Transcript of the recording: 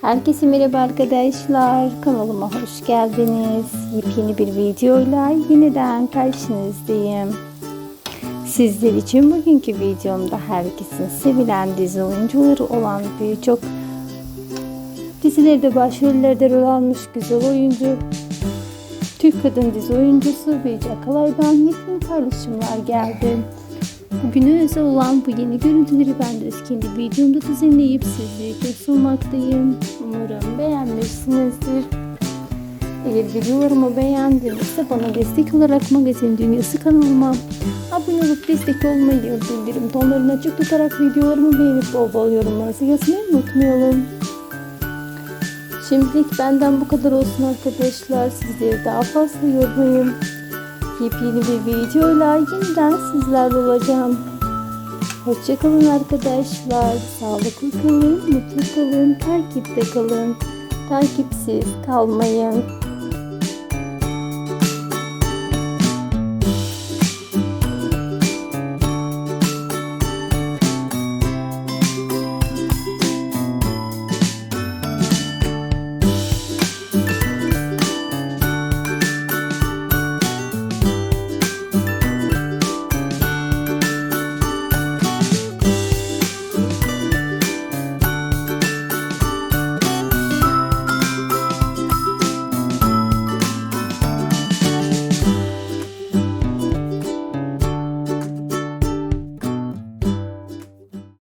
Herkese merhaba arkadaşlar. Kanalıma hoş geldiniz. Yepyeni bir videoyla yeniden karşınızdayım. Sizler için bugünkü videomda herkesin sevilen dizi oyuncuları olan birçok dizilerde başrollerde rol almış güzel oyuncu Türk kadın dizi oyuncusu Beyci Akalay'dan yepyeni paylaşımlar geldi. Bugüne özel olan bu yeni görüntüleri ben de kendi videomda düzenleyip sizlere sunmaktayım. Umarım beğenmişsinizdir. Eğer videolarımı beğendinizse bana destek olarak Magazin Dünyası kanalıma abone olup destek olmayı, bildirim tonlarını açık tutarak videolarımı beğenip bol bol yorumlarınızı yazmayı unutmayalım. Şimdilik benden bu kadar olsun arkadaşlar. Sizleri daha fazla yormayayım. Yepyeni bir videoyla yeniden sizlerle olacağım. Hoşçakalın arkadaşlar. Sağlıklı kalın, mutlu kalın, takipte kalın. Takipsiz kalmayın.